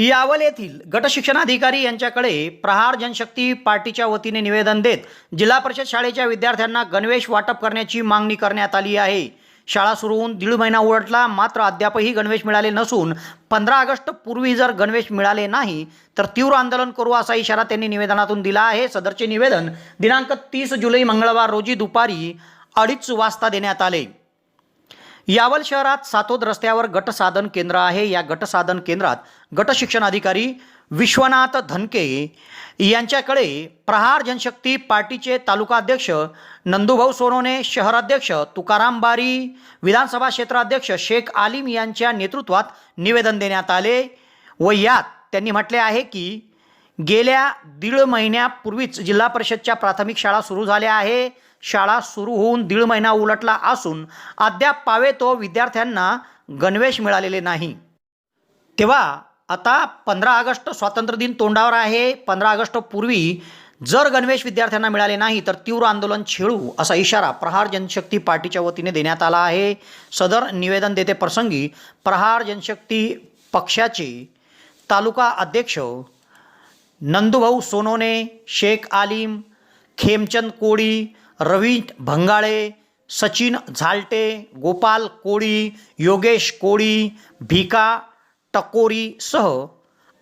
यावल येथील गट शिक्षणाधिकारी यांच्याकडे प्रहार जनशक्ती पार्टीच्या वतीने निवेदन देत जिल्हा परिषद शाळेच्या विद्यार्थ्यांना गणवेश वाटप करण्याची मागणी करण्यात आली आहे. शाळा सुरू होऊन दीड महिना उलटला मात्र अद्यापही गणवेश मिळाले नसून पंधरा ऑगस्ट पूर्वी जर गणवेश मिळाले नाही तर तीव्र आंदोलन करू असा इशारा त्यांनी निवेदनातून दिला आहे. सदरचे निवेदन दिनांक तीस जुलै मंगळवार रोजी दुपारी अडीच वाजता देण्यात आले. यावल शहरात सातोद रस्त्यावर गट साधन केंद्र आहे. या गट साधन केंद्रात गट शिक्षण अधिकारी विश्वनाथ धनके यांच्याकडे प्रहार जनशक्ती पार्टीचे तालुका अध्यक्ष नंदुभाऊ सोनोने शहराध्यक्ष तुकाराम बारी विधानसभा क्षेत्राध्यक्ष शेख आलिम यांच्या नेतृत्वात निवेदन देण्यात आले व यात त्यांनी म्हटले आहे की गेल्या दीड महिन्यापूर्वीच जिल्हा परिषदच्या प्राथमिक शाळा सुरू झाल्या आहे. शाळा सुरू होऊन दीड महिना उलटला असून अद्याप पावे तो विद्यार्थ्यांना गणवेश मिळालेले नाही. तेव्हा आता पंधरा ऑगस्ट स्वातंत्र्य दिन तोंडावर आहे. पंधरा ऑगस्ट पूर्वी जर गणवेश विद्यार्थ्यांना मिळाले नाही तर तीव्र आंदोलन छेडू असा इशारा प्रहार जनशक्ती पार्टीच्या वतीने देण्यात आला आहे. सदर निवेदन देते प्रसंगी प्रहार जनशक्ती पक्षाचे तालुका अध्यक्ष नंदुभाऊ सोनोने शेख आलिम खेमचंद कोळी रवी भंगाळे सचिन झालटे गोपाल कोळी योगेश कोळी भिका टकोरीसह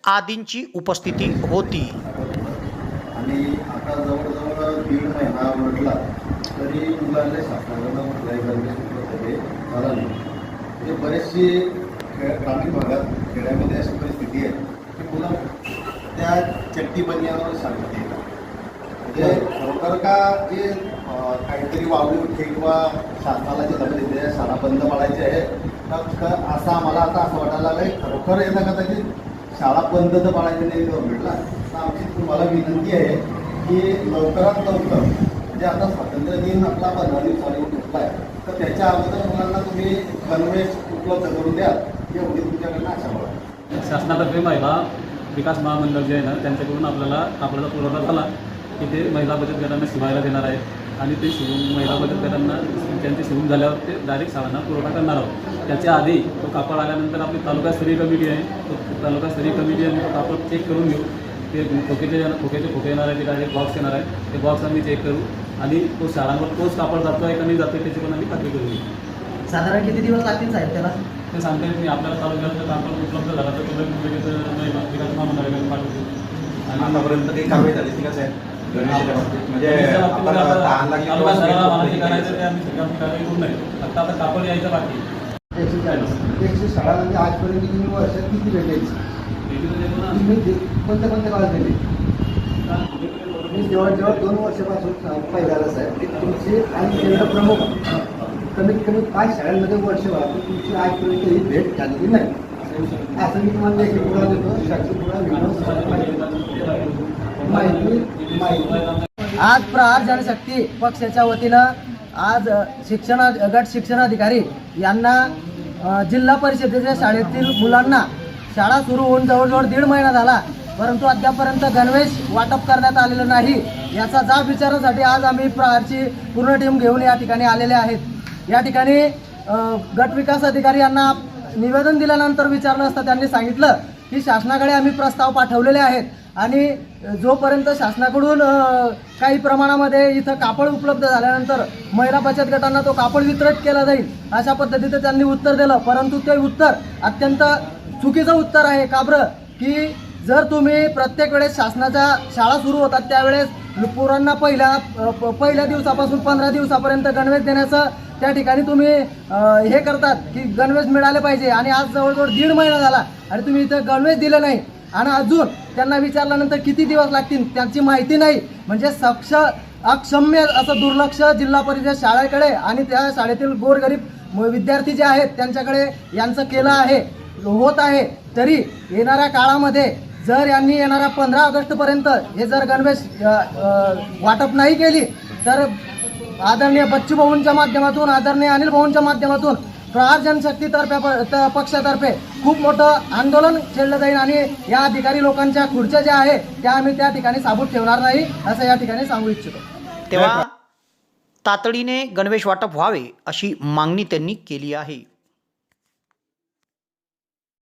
आदींची उपस्थिती होती. आणि आता जवळजवळ दीड महिना म्हटला तरी मुलांना शासनाकडनं कुठलाही म्हणजे बरेचशी ग्रामीण भागात खेड्यामध्ये अशी परिस्थिती आहे की मुलं त्या चट्टी बनियावर शाळेत येतात. म्हणजे खरोखर का जे काहीतरी वावली उठे किंवा शासनाला जे लग्न दिले शाळा बंद पाडायची आहे तर असं आम्हाला आता असं वाटायला लागलं खरोखर येतं कदाचित शाळा बंद तर पाडायची नाही गव्हर्नमेंटला तर आमची तुम्हाला विनंती आहे की लवकरात लवकर म्हणजे आता स्वातंत्र्य दिन आपला पंधरा दिवसांनी घेतला आहे तर त्याच्या अगोदर मुलांना तुम्ही गणवेश उपलब्ध करून द्या एवढी तुमच्याकडनं आशा बघा शासनातर्फे महिला विकास महामंडळ जे आहे ना त्यांच्याकडून आपल्याला आपल्याला पुरवठा झाला की ते महिला बचत गटांना शिवायला देणार आहे आणि ते शिवून महिला बचत गटांना त्यांचे शिवून झाल्यावर ते डायरेक्ट शाळांना पुरवठा करणार आहोत. त्याच्या आधी तो कापड आल्यानंतर आपली तालुकास्तरीय कमिटी आहे. तो तालुकास्तरीय कमिटी आणि तो कापड चेक करून घेऊ. ते खोकेचे खोकेचे खोके येणार आहे ते डायरेक्ट बॉक्स येणार आहे. ते बॉक्स आम्ही चेक करू. आणि तो शाळांवर तोच कापड जातो आहे का नाही जातो त्याची पण आम्ही खात्री करून घेऊ. साधारण किती दिवस लागतील साहेब त्याला? ते सांगता येत नाही. आपल्याला तालुक्यात कापड उपलब्ध झाला तर तो लगेच महिला विकास महामंडळाकडे पाठवतो आणि आतापर्यंत काही कारवाई झाली ती कसं आहे म्हणजे त्याच्या बाबतीत आपण आता लहान लागली तालुका स्तराला मला जे किंवा करायचं ते आम्ही सगळं आम्ही कारवाई करू नये फक्त आता कापड यायचं बाकी आहे. एकशे चाळीस. एकशे शाळा म्हणजे आजपर्यंत वर्षात किती भेटायची कोणत्या कोणत्या काळात दिले मी जवळजवळ दोन वर्षापासून पहिल्यालाच आहे की तुमची आणि केंद्र प्रमुख. कमीत कमी पाच शाळांमध्ये वर्षभरातून तुमची आजपर्यंत ही भेट झालेली नाही. असं मी तुम्हाला लेखी पुरा देतो माहिती माहिती आज प्रहार जनशक्ती पक्षाच्या वतीनं आज शिक्षण गट शिक्षणाधिकारी यांना जिल्हा परिषदेच्या शाळेतील मुलांना शाळा सुरू होऊन जवळजवळ दीड महिना झाला परंतु अद्यापर्यंत गणवेश वाटप करण्यात आलेलं नाही. याचा जाब विचारण्यासाठी आज आम्ही प्रहारची पूर्ण टीम घेऊन या ठिकाणी आलेले आहेत. या ठिकाणी गट विकास अधिकारी यांना निवेदन दिल्यानंतर विचारलं असता त्यांनी सांगितलं की शासनाकडे आम्ही प्रस्ताव पाठवलेले आहेत. आणि जोपर्यंत शासनाकडून काही प्रमाणामध्ये इथं कापड उपलब्ध झाल्यानंतर महिला बचत गटांना तो कापड वितरित केला जाईल अशा पद्धतीचं त्यांनी उत्तर दिलं. परंतु ते उत्तर अत्यंत चुकीचं उत्तर आहे. का बरं? की जर तुम्ही प्रत्येक वेळेस शासनाच्या शाळा सुरू होतात त्यावेळेस पोरांना पहिल्या प- पहिल्या दिवसापासून पंधरा दिवसापर्यंत गणवेश देण्याचं त्या ठिकाणी तुम्ही हे करतात की गणवेश मिळाले पाहिजे. आणि आज जवळजवळ दीड महिना झाला आणि तुम्ही इथं गणवेश दिले नाही. आणि अजून त्यांना विचारल्यानंतर किती दिवस लागतील त्यांची माहिती नाही. म्हणजे सक्ष अक्षम्य असं दुर्लक्ष जिल्हा परिषद शाळेकडे आणि त्या शाळेतील गोरगरीब विद्यार्थी जे आहेत त्यांच्याकडे यांचं केलं आहे होत आहे. तरी येणाऱ्या काळामध्ये जर यांनी येणाऱ्या पंधरा ऑगस्टपर्यंत हे जर गणवेश वाटप नाही केली तर आदरणीय बच्चू भाऊंच्या माध्यमातून आदरणीय अनिल भाऊंच्या माध्यमातून प्रहार जनशक्तीतर्फे पक्षातर्फे खूप मोठं आंदोलन छेडलं जाईल आणि या अधिकारी लोकांच्या खुर्च्या ज्या आहे त्या आम्ही त्या ठिकाणी साबूत ठेवणार नाही असं या ठिकाणी सांगू इच्छितो. तेव्हा तातडीने गणवेश वाटप व्हावे अशी मागणी त्यांनी केली आहे.